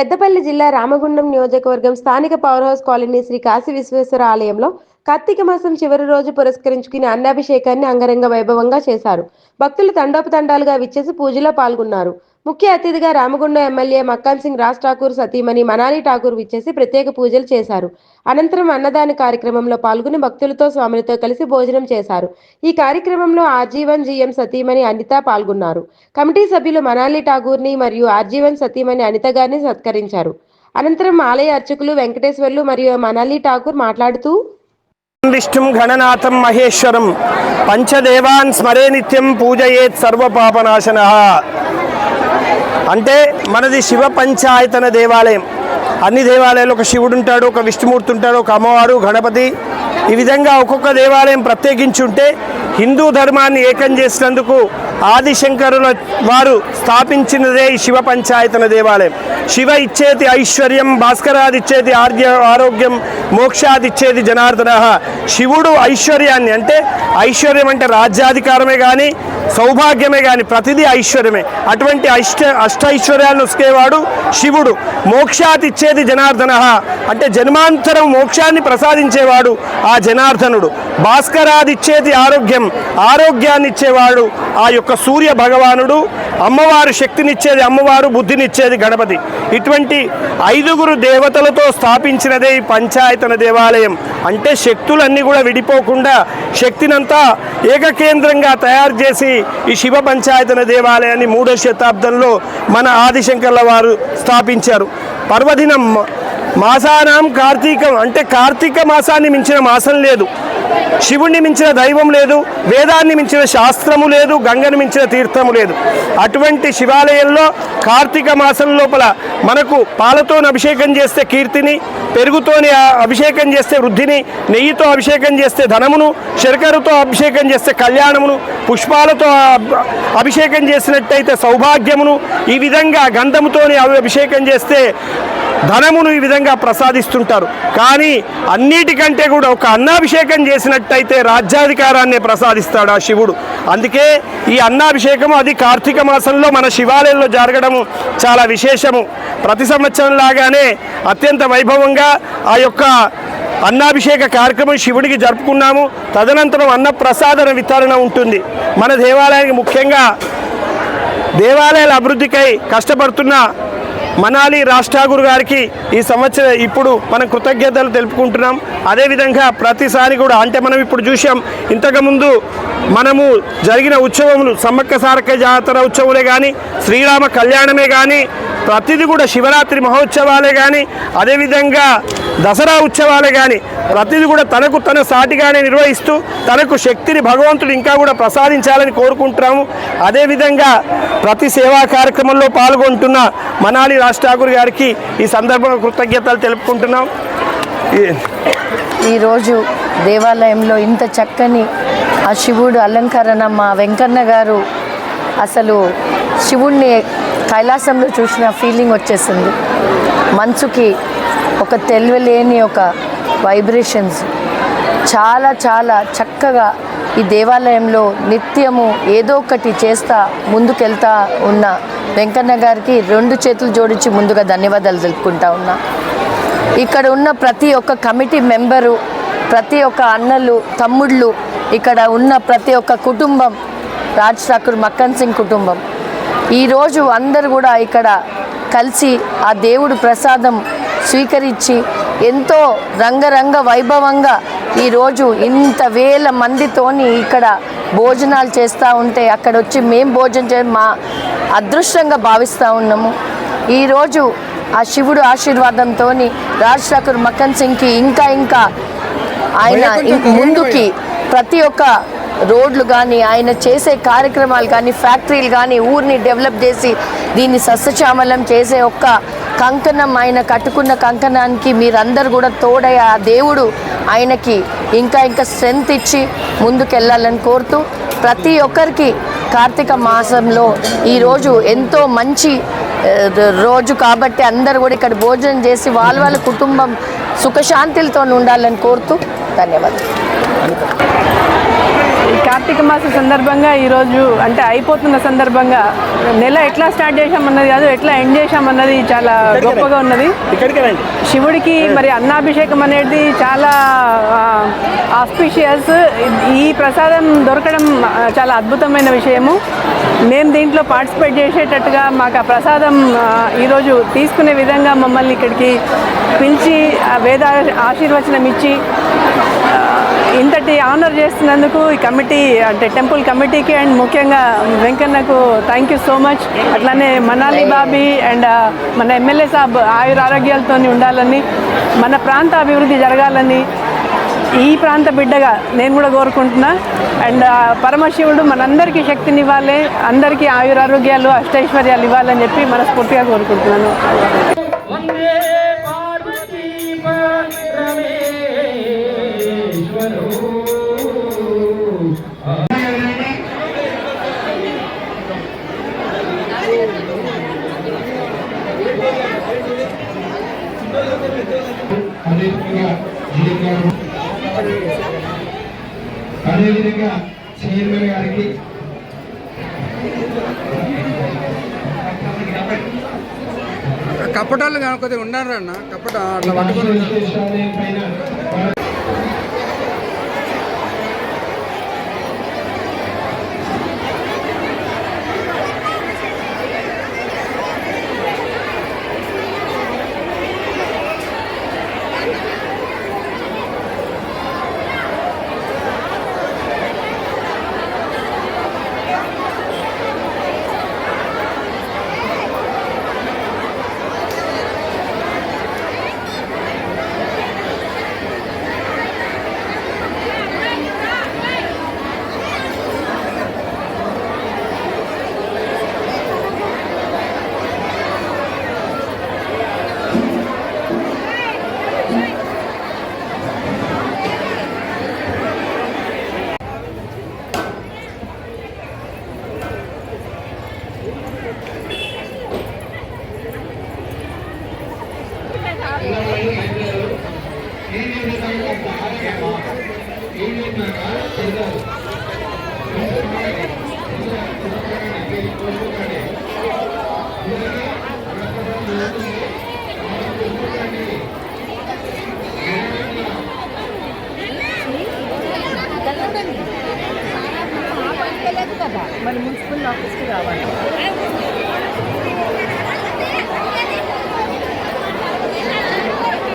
పెద్దపల్లి జిల్లా రామగుండం నియోజకవర్గం స్థానిక power house colony Shri Kashi Vishweshwara ఆలయంలో కార్తీక మాసం చివరి రోజు పురస్కరించుకుని అన్నాభిషేకాన్ని అంగరంగ వైభవంగా చేశారు. భక్తులు తండోపతండాలుగా విచ్చేసి పూజలో పాల్గొన్నారు. ముఖ్య అతిథిగా రామగుండం ఎమ్మెల్యే మక్కాన్ సింగ్ రాజ్ ఠాకూర్ సతీమణి మనాలి ఠాకూర్ విచ్చేసి ప్రత్యేక పూజలు చేశారు. అనంతరం అన్నదాన కార్యక్రమంలో పాల్గొని భక్తులతో స్వామిలతో కలిసి భోజనం చేశారు. ఈ కార్యక్రమంలో ఆర్జీవన్ జీఎం సతీమణి అనిత పాల్గొన్నారు. కమిటీ సభ్యులు మనాలి ఠాగూర్ని మరియు ఆర్జీవన్ సతీమణి అనిత గారిని సత్కరించారు. అనంతరం ఆలయ అర్చకులు వెంకటేశ్వర్లు మరియు మనాలి ఠాకూర్ మాట్లాడుతూ విష్ణుం గణనాథం మహేశ్వరం పంచదేవాన్ స్మరే నిత్యం పూజయేత్ సర్వపాపనాశన. అంటే మనది శివ పంచాయతన దేవాలయం. అన్ని దేవాలయాలు ఒక శివుడు ఉంటాడు ఒక విష్ణుమూర్తి ఉంటాడు ఒక అమ్మవారు గణపతి. ఈ విధంగా ఒక్కొక్క దేవాలయం ప్రత్యేకించి ఉంటే హిందూ ధర్మాన్ని ఏకం చేసినందుకు ఆదిశంకరుల వారు స్థాపించినదే ఈ శివ పంచాయతన దేవాలయం. శివ ఇచ్చేది ఐశ్వర్యం భాస్కరాదిచ్చేది ఆర్య ఆరోగ్యం మోక్షాదిచ్చేది జనార్దన. శివుడు ఐశ్వర్యాన్ని అంటే ఐశ్వర్యం అంటే రాజ్యాధికారమే కానీ సౌభాగ్యమే కానీ ప్రతిదీ ఐశ్వర్యమే. అటువంటి అష్ట అష్టైశ్వర్యాలను ఉసుకేవాడు శివుడు. మోక్షాతిచ్చేది జనార్దన. అంటే జన్మాంతరం మోక్షాన్ని ప్రసాదించేవాడు ఆ జనార్దనుడు. భాస్కరాదిచ్చేది ఆరోగ్యం. ఆరోగ్యాన్ని ఇచ్చేవాడు ఆ యొక్క సూర్య భగవానుడు. అమ్మవారు శక్తినిచ్చేది అమ్మవారు బుద్ధినిచ్చేది గణపతి. ఇటువంటి ఐదుగురు దేవతలతో స్థాపించినదే ఈ పంచాయతన దేవాలయం. అంటే శక్తులన్నీ కూడా విడిపోకుండా శక్తినంతా ఏకకేంద్రంగా తయారు చేసి ఈ శివ పంచాయతన దేవాలయాన్ని మూడో శతాబ్దంలో మన ఆదిశంకర్ల వారు స్థాపించారు. పర్వదినం మాసానాం కార్తీకం అంటే కార్తీక మాసాన్ని మించిన మాసం లేదు. శివుణ్ణి మించిన దైవం లేదు వేదాన్ని మించిన శాస్త్రము లేదు గంగని మించిన తీర్థము లేదు. అటువంటి శివాలయంలో కార్తీక మాసం లోపల మనకు పాలతో అభిషేకం చేస్తే కీర్తిని పెరుగుతోని అభిషేకం చేస్తే వృద్ధిని నెయ్యితో అభిషేకం చేస్తే ధనమును శర్కరతో అభిషేకం చేస్తే కళ్యాణమును పుష్పాలతో అభిషేకం చేసినట్టయితే సౌభాగ్యమును ఈ విధంగా గంధముతోని అవి అభిషేకం చేస్తే ధనమును ఈ విధంగా ప్రసాదిస్తుంటారు. కానీ అన్నిటికంటే కూడా ఒక అన్నాభిషేకం చేసినట్టయితే రాజ్యాధికారాన్ని ప్రసాదిస్తాడు ఆ శివుడు. అందుకే ఈ అన్నాభిషేకము అది కార్తీక మాసంలో మన శివాలయంలో జరగడము చాలా విశేషము. ప్రతి సంవత్సరం లాగానే అత్యంత వైభవంగా ఆ యొక్క అన్నాభిషేక కార్యక్రమం శివుడికి జరుపుకున్నాము. తదనంతరం అన్నప్రసాదన వితరణ ఉంటుంది. మన దేవాలయానికి ముఖ్యంగా దేవాలయాల అభివృద్ధికై కష్టపడుతున్న మనాలి రాజ్ ఠాగూర్ గారికి ఈ సంవత్సరం ఇప్పుడు మనం కృతజ్ఞతలు తెలుపుకుంటున్నాం. అదేవిధంగా ప్రతిసారి కూడా అంటే మనం ఇప్పుడు చూసాం ఇంతకుముందు మనము జరిగిన ఉత్సవములు సమ్మక్క సారక్క జాతర ఉత్సవాలే కానీ శ్రీరామ కళ్యాణమే కానీ ప్రతిదీ కూడా శివరాత్రి మహోత్సవాలే కానీ అదేవిధంగా దసరా ఉత్సవాలే కానీ ప్రతిదీ కూడా తనకు తన సాటిగానే నిర్వహిస్తూ తనకు శక్తిని భగవంతుడు ఇంకా కూడా ప్రసాదించాలని కోరుకుంటున్నాము. అదేవిధంగా ప్రతి సేవా కార్యక్రమంలో పాల్గొంటున్న మనాలి రాజ్ ఠాకూర్ గారికి ఈ సందర్భంగా కృతజ్ఞతలు తెలుపుకుంటున్నాం. ఈరోజు దేవాలయంలో ఇంత చక్కని ఆ శివుడు అలంకరణ మా వెంకన్న గారు అసలు శివుణ్ణి కైలాసంలో చూసిన ఫీలింగ్ వచ్చేసింది. మనసుకి ఒక తెలియలేని ఒక వైబ్రేషన్స్ చాలా చాలా చక్కగా ఈ దేవాలయంలో నిత్యము ఏదో ఒకటి చేస్తా ముందుకెళ్తా ఉన్న వెంకన్న గారికి రెండు చేతులు జోడించి ముందుగా ధన్యవాదాలు తెలుపుకుంటా ఉన్నా. ఇక్కడ ఉన్న ప్రతి ఒక్క కమిటీ మెంబరు ప్రతి ఒక్క అన్నలు తమ్ముళ్ళు ఇక్కడ ఉన్న ప్రతి ఒక్క కుటుంబం రాజ్ ఠాకూర్ మక్కన్ సింగ్ కుటుంబం. ఈరోజు అందరు కూడా ఇక్కడ కలిసి ఆ దేవుడు ప్రసాదం స్వీకరించి ఎంతో రంగరంగ వైభవంగా ఈరోజు ఇంత వేల మందితోని ఇక్కడ భోజనాలు చేస్తూ ఉంటే అక్కడ వచ్చి మేం భోజనం చే మా అదృష్టంగా భావిస్తూ ఉన్నాము. ఈరోజు ఆ శివుడు ఆశీర్వాదంతో రాజ్ ఠాకూర్ మక్కన్ సింగ్కి ఇంకా ఇంకా ఆయన ముందుకి ప్రతి ఒక్క రోడ్లు కానీ ఆయన చేసే కార్యక్రమాలు కానీ ఫ్యాక్టరీలు కానీ ఊరిని డెవలప్ చేసి దీన్ని సస్యశ్యామలం చేసే ఒక్క కంకణం ఆయన కట్టుకున్న కంకణానికి మీరందరూ కూడా తోడై ఆ దేవుడు ఆయనకి ఇంకా ఇంకా స్ట్రెంగ్త్ ఇచ్చి ముందుకెళ్ళాలని కోరుతూ ప్రతి ఒక్కరికి కార్తీక మాసంలో ఈరోజు ఎంతో మంచి రోజు కాబట్టి అందరు కూడా ఇక్కడ భోజనం చేసి వాళ్ళ వాళ్ళ కుటుంబం సుఖశాంతులతో ఉండాలని కోరుతూ ధన్యవాదాలు. కార్తీక మాస సందర్భంగా ఈరోజు అంటే అయిపోతున్న సందర్భంగా నెల ఎట్లా స్టార్ట్ చేశామన్నది కాదు ఎట్లా ఎండ్ చేశామన్నది చాలా గొప్పగా ఉన్నది. శివుడికి మరి అన్నాభిషేకం అనేది చాలా ఆస్పిషియస్. ఈ ప్రసాదం దొరకడం చాలా అద్భుతమైన విషయము. మేము దీంట్లో పార్టిసిపేట్ చేసేటట్టుగా మాకు ఆ ప్రసాదం ఈరోజు తీసుకునే విధంగా మమ్మల్ని ఇక్కడికి పిలిచి ఆ వేద ఆశీర్వచనం ఇచ్చి ఇంతటి ఆనర్ చేస్తున్నందుకు ఈ కమిటీ అంటే టెంపుల్ కమిటీకి అండ్ ముఖ్యంగా వెంకన్నకు థ్యాంక్ యూ సో మచ్ అట్లానే మనాలి బాబీ అండ్ మన ఎమ్మెల్యే సాబ్ ఆయుర ఆరోగ్యాలతో ఉండాలని మన ప్రాంత అభివృద్ధి జరగాలని ఈ ప్రాంత బిడ్డగా నేను కూడా కోరుకుంటున్నా. అండ్ పరమశివుడు మనందరికీ శక్తినివ్వాలి అందరికీ ఆయురారోగ్యాలు అష్టైశ్వర్యాలు ఇవ్వాలని చెప్పి మనస్ఫూర్తిగా కోరుకుంటున్నాను. అదేవిధంగా చైర్మన్ గారికి కప్పటాలు కాకపోతే ఉండాలి అన్న. కప్పట అట్లా పట్టుకొని మరి మున్సిపల్ ఆఫీస్కి రావాలి.